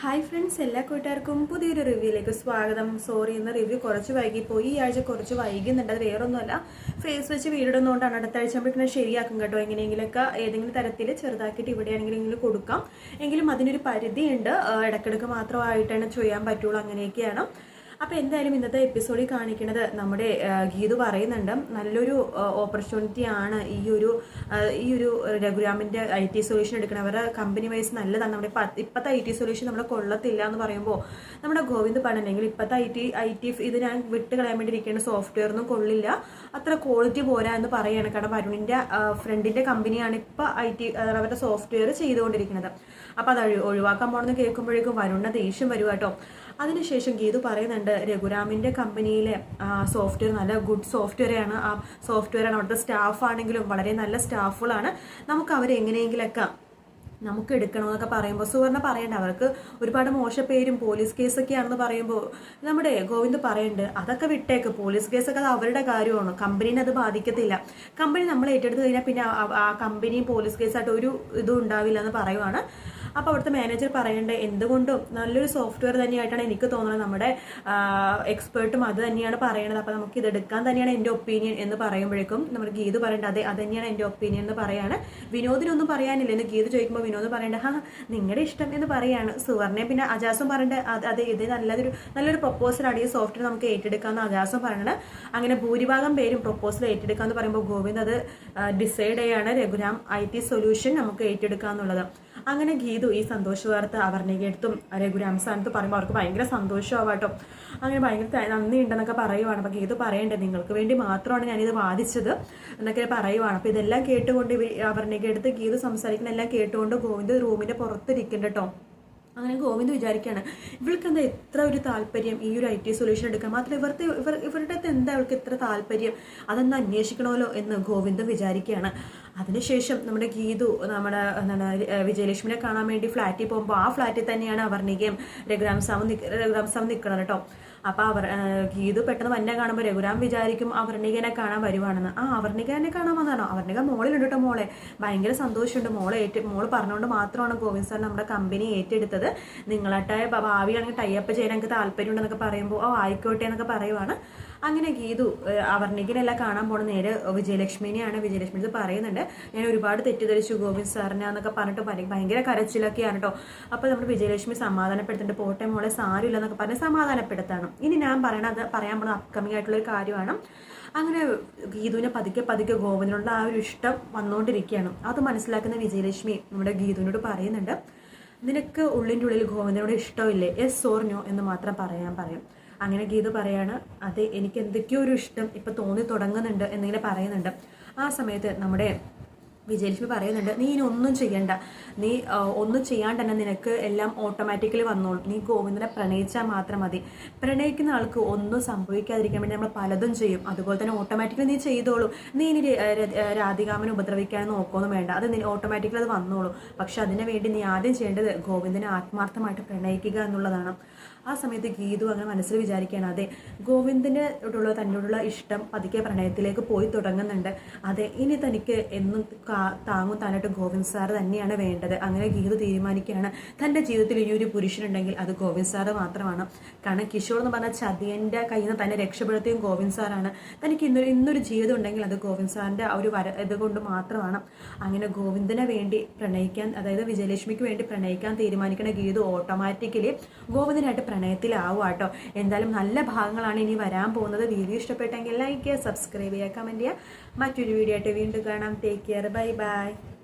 Hi friends എല്ലാ കൂട്ടുകാർക്കും പുതിയൊരു റിവ്യൂയിലേക്ക് സ്വാഗതം. സോറി ഇന്ന് റിവ്യൂ കുറച്ച് വൈകിപ്പോയി. ഈ ആഴ്ച കുറച്ച് വൈകുന്നുണ്ട്. അത് വേറൊന്നുമല്ല. ഫേസ് വെച്ച് വീടിടുന്നതുകൊണ്ടാണ് അടുത്ത ആഴ്ച നമ്മളിങ്ങനെ ശരിയാക്കും കേട്ടോ. എങ്ങനെയെങ്കിലൊക്കെ ഏതെങ്കിലും തരത്തിൽ ചെറുതാക്കിയിട്ട് ഇവിടെയാണെങ്കിലും കൊടുക്കാം. എങ്കിലും അതിനൊരു പരിധിയുണ്ട്. ഇടക്കിടക്ക് മാത്രമായിട്ടാണ് ചെയ്യാൻ പറ്റുള്ളൂ. അങ്ങനെയൊക്കെയാണ്. അപ്പോൾ എന്തായാലും ഇന്നത്തെ എപ്പിസോഡിൽ കാണിക്കുന്നത് നമ്മുടെ ഗീതു പറയുന്നുണ്ട് നല്ലൊരു ഓപ്പർച്യൂണിറ്റി ആണ് ഈ ഒരു ഈ ഒരു രഘുരാമിന്റെ ഐ ടി സൊല്യൂഷൻ എടുക്കണവരുടെ കമ്പനി വൈസ് നല്ലതാണ്. നമ്മുടെ ഇപ്പോഴത്തെ ഐ ടി സൊല്യൂഷൻ നമ്മുടെ കൊള്ളത്തില്ല എന്ന് പറയുമ്പോൾ നമ്മുടെ ഗോവിന്ദ് പറഞ്ഞില്ലെങ്കിൽ ഇപ്പത്തെ ഐ ടി ഐ ടി ഇത് ഞാൻ വിട്ട് കളയാൻ വേണ്ടി ഇരിക്കേണ്ട സോഫ്റ്റ്വെയർ ഒന്നും കൊള്ളില്ല. അത്ര ക്വാളിറ്റി പോരാ എന്ന് പറയുകയാണ് കാരണം വരുണിന്റെ ഫ്രണ്ടിന്റെ കമ്പനിയാണ് ഇപ്പൊ ഐ ടി അവരുടെ സോഫ്റ്റ്വെയർ ചെയ്തുകൊണ്ടിരിക്കുന്നത്. അപ്പോൾ അത് ഒഴി- ഒഴിവാക്കാൻ പോണെന്ന് കേൾക്കുമ്പോഴേക്കും വരുണ ദേഷ്യം വരുവാട്ടോ അതിനുശേഷം ഗീതു പറയുന്നുണ്ട് രഘുരാമിന്റെ കമ്പനിയിലെ സോഫ്റ്റ്വെയർ നല്ല ഗുഡ് സോഫ്റ്റ്വെയർ ആണ്. ആ സോഫ്റ്റ്വെയർ ആണ് അവിടുത്തെ സ്റ്റാഫ് ആണെങ്കിലും വളരെ നല്ല സ്റ്റാഫുകളാണ് നമുക്ക് അവരെ എങ്ങനെയെങ്കിലൊക്കെ നമുക്ക് എടുക്കണമെന്നൊക്കെ പറയുമ്പോൾ സുവർണ പറയണ്ട അവർക്ക് ഒരുപാട് മോശപ്പേരും പോലീസ് കേസൊക്കെ ആണെന്ന് പറയുമ്പോൾ നമ്മുടെ ഗോവിന്ദ് പറയുന്നുണ്ട് അതൊക്കെ വിട്ടേക്ക് പോലീസ് കേസൊക്കെ അത് അവരുടെ കാര്യമാണ് കമ്പനീനെ അത് ബാധിക്കത്തില്ല. കമ്പനി നമ്മൾ ഏറ്റെടുത്ത് കഴിഞ്ഞാൽ പിന്നെ ആ കമ്പനിയും പോലീസ് കേസായിട്ട് ഒരു ഇതും ഉണ്ടാവില്ല എന്ന് പറയുവാണ്. അപ്പോൾ അവിടുത്തെ മാനേജർ പറയേണ്ടത് എന്തുകൊണ്ടും നല്ലൊരു സോഫ്റ്റ്വെയർ തന്നെയായിട്ടാണ് എനിക്ക് തോന്നുന്നത്. നമ്മുടെ എക്സ്പേർട്ടും അത് തന്നെയാണ് പറയുന്നത് അപ്പോൾ നമുക്ക് ഇത് എടുക്കാൻ തന്നെയാണ് എന്റെ ഒപ്പീനിയൻ എന്ന് പറയുമ്പോഴേക്കും നമ്മുടെ ഗീത് പറയേണ്ടത് അതെ അത് തന്നെയാണ് എന്റെ ഒപ്പീനിയൻ എന്ന് പറയാണ്. വിനോദിനൊന്നും പറയാനില്ല. എന്ന് ഗീത് ചോദിക്കുമ്പോൾ വിനോദ് പറയേണ്ടത് ഹാ നിങ്ങളുടെ ഇഷ്ടം എന്ന് പറയാണ്. സുവർണയെ പിന്നെ അജാസും പറയേണ്ടത് അത് അതെ ഇത് നല്ലൊരു നല്ലൊരു പ്രൊപ്പോസലാണ് ഈ സോഫ്റ്റ്വെയർ നമുക്ക് ഏറ്റെടുക്കാമെന്ന് അജാസും പറയണത്. അങ്ങനെ ഭൂരിഭാഗം പേരും പ്രൊപ്പോസൽ ഏറ്റെടുക്കാമെന്ന് പറയുമ്പോൾ ഗോവിന്ദ് അത് ഡിസൈഡ് ചെയ്യാണ്. രഘുരാം ഐ ടി സൊല്യൂഷൻ നമുക്ക് ഏറ്റെടുക്കാന്നുള്ളത്. അങ്ങനെ ഗീതു ഈ സന്തോഷ വാർത്ത എടുത്തും രഘുരാം സ്ഥാനത്ത് പറയുമ്പോൾ അവർക്ക് ഭയങ്കര സന്തോഷമാവാട്ടോ. അങ്ങനെ ഭയങ്കര നന്ദി ഉണ്ടെന്നൊക്കെ പറയുവാണ്. അപ്പോൾ ഗീതു പറയണ്ടേ നിങ്ങൾക്ക് വേണ്ടി മാത്രമാണ് ഞാനിത് വാദിച്ചത് എന്നൊക്കെ പറയുവാണ്. അപ്പോൾ ഇതെല്ലാം കേട്ടുകൊണ്ട് ഇവർ എടുത്ത് ഗീതു സംസാരിക്കുന്ന എല്ലാം കേട്ടുകൊണ്ട് ഗോവിന്ദ് റൂമിന്റെ പുറത്തിരിക്കുന്നുണ്ട് കേട്ടോ അങ്ങനെ ഗോവിന്ദ് വിചാരിക്കുകയാണ് ഇവൾക്ക് എന്താ എത്ര ഒരു താല്പര്യം? ഈ ഒരു ഐ ടി സൊല്യൂഷൻ എടുക്കാൻ മാത്രം ഇവർക്ക് ഇവർ ഇവരുടെ എന്താ ഇവൾക്ക് ഇത്ര താല്പര്യം? അതൊന്ന് അന്വേഷിക്കണമല്ലോ എന്ന് ഗോവിന്ദ് വിചാരിക്കുകയാണ് അതിനുശേഷം നമ്മുടെ ഗീതു നമ്മുടെ എന്താണ് വിജയലക്ഷ്മിനെ കാണാൻ വേണ്ടി ഫ്ലാറ്റിൽ പോകുമ്പോൾ ആ ഫ്ലാറ്റിൽ തന്നെയാണ് അവർണികയും രഘുരാം നിക്ക- രഘുരാം സാമും നിൽക്കണം കേട്ടോ അപ്പൊ അവർ ഗീതു പെട്ടെന്ന് വന്നെ കാണുമ്പോൾ രഘുരാം വിചാരിക്കും അവർണികനെ കാണാൻ വരുവാണെന്ന്. ആ അവർണികനെ കാണാൻ വന്നതാണോ? അവർണിക മോളിലുണ്ട് കേട്ടോ മോളെ. ഭയങ്കര സന്തോഷമുണ്ട്. മോളെ ഏറ്റ് മോൾ പറഞ്ഞുകൊണ്ട് മാത്രമാണ് ഗോവിന്ദ് സാർ നമ്മുടെ കമ്പനി ഏറ്റെടുത്തത്. നിങ്ങളായിട്ട് ഭാവിയാണെങ്കിൽ ടൈപ്പ് ചെയ്യാൻ എനിക്ക് താല്പര്യമുണ്ടെന്നൊക്കെ പറയുമ്പോൾ ഓ ആയിക്കോട്ടെ എന്നൊക്കെ പറയുവാണ്. അങ്ങനെ ഗീതു അവർണികനെല്ലാം കാണാൻ പോണ നേരെ വിജയലക്ഷ്മിനെയാണ് വിജയലക്ഷ്മി ഇത് പറയുന്നുണ്ട്. ഞാൻ ഒരുപാട് തെറ്റിദ്ധരിച്ചു ഗോവിന്ദ് സാറിനെ എന്നൊക്കെ പറഞ്ഞിട്ട് ഭയ- ഭയങ്കര കരച്ചിലൊക്കെയാണ് കേട്ടോ അപ്പോൾ നമ്മുടെ വിജയലക്ഷ്മി സമാധാനപ്പെടുത്തുന്നുണ്ട് പോട്ടെ മോളെ സാരമില്ല എന്നൊക്കെ പറഞ്ഞ് സമാധാനപ്പെടുത്താണ്. ഇനി ഞാൻ പറയണത് പറയാൻ പോണ അപ്കമിങ് ആയിട്ടുള്ള ഒരു കാര്യമാണ്. അങ്ങനെ ഗീതുവിനെ പതുക്കെ പതുക്കെ ഗോവിന്ദനോട് ആ ഒരു ഇഷ്ടം വന്നുകൊണ്ടിരിക്കുകയാണ് അത് മനസ്സിലാക്കുന്ന വിജയലക്ഷ്മി നമ്മുടെ ഗീതുവിനോട് പറയുന്നുണ്ട് നിനക്ക് ഉള്ളിന്റെ ഉള്ളിൽ ഗോവിന്ദനോട് ഇഷ്ടമില്ലേ? എസ് ഓർ നോ എന്ന് മാത്രം പറയാൻ പറയും. അങ്ങനെ ഗീതു പറയാണ് അതെ എനിക്ക് എന്തൊക്കെയോ ഒരു ഇഷ്ടം ഇപ്പൊ തോന്നി തുടങ്ങുന്നുണ്ട് എന്നിങ്ങനെ പറയുന്നുണ്ട്. ആ സമയത്ത് നമ്മുടെ വിജയലക്ഷ്മി പറയുന്നുണ്ട് നീ ഇനി ഒന്നും ചെയ്യണ്ട. നീ ഒന്നും ചെയ്യാണ്ട് തന്നെ നിനക്ക് എല്ലാം ഓട്ടോമാറ്റിക്കലി വന്നോളും. നീ ഗോവിന്ദനെ പ്രണയിച്ചാൽ മാത്രം മതി. പ്രണയിക്കുന്ന ആൾക്ക് ഒന്നും സംഭവിക്കാതിരിക്കാൻ വേണ്ടി നമ്മൾ പലതും ചെയ്യും. അതുപോലെ തന്നെ ഓട്ടോമാറ്റിക്കലി നീ ചെയ്തോളൂ. നീ ഇനി രാധികാമനെ ഉപദ്രവിക്കാൻ നോക്കൊന്നും വേണ്ട. അത് നീ ഓട്ടോമാറ്റിക്കലി അത് വന്നോളൂ. പക്ഷെ അതിനു വേണ്ടി നീ ആദ്യം ചെയ്യേണ്ടത് ഗോവിന്ദനെ ആത്മാർത്ഥമായിട്ട് പ്രണയിക്കുക എന്നുള്ളതാണ്. ആ സമയത്ത് ഗീതു അങ്ങനെ മനസ്സിൽ വിചാരിക്കുകയാണ് അതെ ഗോവിന്ദനോടുള്ള തന്നോടുള്ള ഇഷ്ടം പതുക്കെ പ്രണയത്തിലേക്ക് പോയി തുടങ്ങുന്നുണ്ട്. അതെ ഇനി തനിക്ക് എന്നും താങ്ങും താനായിട്ട് ഗോവിന്ദ് സാർ തന്നെയാണ് വേണ്ടത്. അങ്ങനെ ഗീത തീരുമാനിക്കുകയാണ്. തന്റെ ജീവിതത്തിൽ ഈ ഒരു പുരുഷനുണ്ടെങ്കിൽ അത് ഗോവിന്ദ് സാറ് മാത്രമാണ്. കാരണം കിഷോർ എന്ന് പറഞ്ഞ ചതിയന്റെ കയ്യിൽ നിന്ന് തന്നെ രക്ഷപ്പെടുത്തിയും ഗോവിന്ദ് സാറാണ്. തനിക്ക് ഇന്നൊരു ഇന്നൊരു ജീവിതം ഉണ്ടെങ്കിൽ അത് ഗോവിന്ദ് സാറിന്റെ ആ ഒരു വര ഇതുകൊണ്ട് മാത്രമാണ്. അങ്ങനെ ഗോവിന്ദനെ വേണ്ടി പ്രണയിക്കാൻ അതായത് വിജയലക്ഷ്മിക്ക് വേണ്ടി പ്രണയിക്കാൻ തീരുമാനിക്കുന്ന ഗീത ഓട്ടോമാറ്റിക്കലി ഗോവിന്ദനായിട്ട് പ്രണയത്തിലാവും കേട്ടോ. എന്തായാലും നല്ല ഭാഗങ്ങളാണ് ഇനി വരാൻ പോകുന്നത്. വീഡിയോ ഇഷ്ടപ്പെട്ടെങ്കിൽ ലൈക്ക് ചെയ്യുക സബ്സ്ക്രൈബ് ചെയ്യുക കമന്റ് ചെയ്യുക. മറ്റൊരു വീഡിയോ ആയിട്ട് വീണ്ടും കാണാം. Take care bye Bye-bye.